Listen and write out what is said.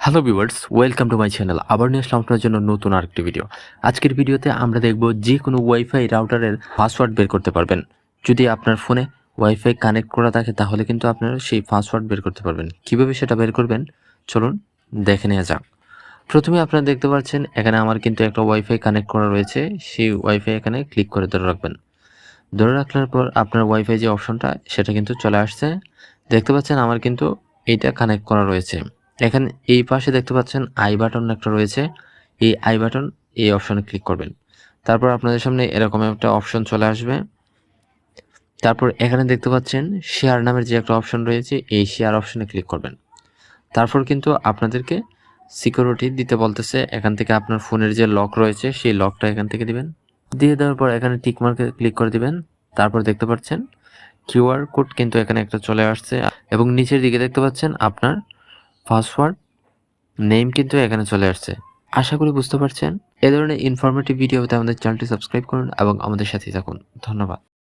Hello viewers welcome to my channel আবার নিয়ে আসলাম আপনার জন্য নতুন আরেকটি ভিডিও আজকের ভিডিওতে আমরা দেখব যে কোনো ওয়াইফাই রাউটারের পাসওয়ার্ড বের করতে পারবেন। যদি আপনার ফোনে ওয়াইফাই কানেক্ট করা থাকে, তাহলে কিন্তু আপনারা সেই পাসওয়ার্ড বের করতে পারবেন। কীভাবে সেটা বের করবেন? চলুন দেখে নেওয়া যাক। প্রথমে আপনারা দেখতে পাচ্ছেন, এখানে আমার কিন্তু একটা ওয়াইফাই কানেক্ট করা রয়েছে। সেই ওয়াইফাই এখানে ক্লিক করে ধরে রাখবেন। ধরে রাখলার পর আপনার ওয়াইফাই যে অপশনটা সেটা কিন্তু চলে আসছে। দেখতে পাচ্ছেন, আমার কিন্তু এইটা কানেক্ট করা রয়েছে। এখানে এই পাশে দেখতে পাচ্ছেন আই বাটন একটা রয়েছে। এই আই বাটন এই অপশনে ক্লিক করবেন। তারপর আপনাদের সামনে এরকম একটা অপশন চলে আসবে। তারপর এখানে দেখতে পাচ্ছেন শেয়ার নামের যে একটা অপশন রয়েছে, এই শেয়ার অপশনে ক্লিক করবেন। তারপর কিন্তু আপনাদেরকে সিকিউরিটি দিতে বলতেছে, এখান থেকে আপনার ফোনের যে লক রয়েছে, সেই লকটা এখান থেকে দিবেন। দিয়ে দেওয়ার পর এখানে টিক মার্কে ক্লিক করে দিবেন। তারপর দেখতে পাচ্ছেন কিউআর কোড কিন্তু এখানে একটা চলে আসছে। এবং নিচের দিকে দেখতে পাচ্ছেন আপনার পাসওয়ার্ড, নেম কিন্তু এখানে চলে আসছে। আশা করি বুঝতে পারছেন। এ ধরনের ইনফরমেটিভ ভিডিওতে আমাদের চ্যানেলটি সাবস্ক্রাইব করুন এবং আমাদের সাথেই থাকুন। ধন্যবাদ।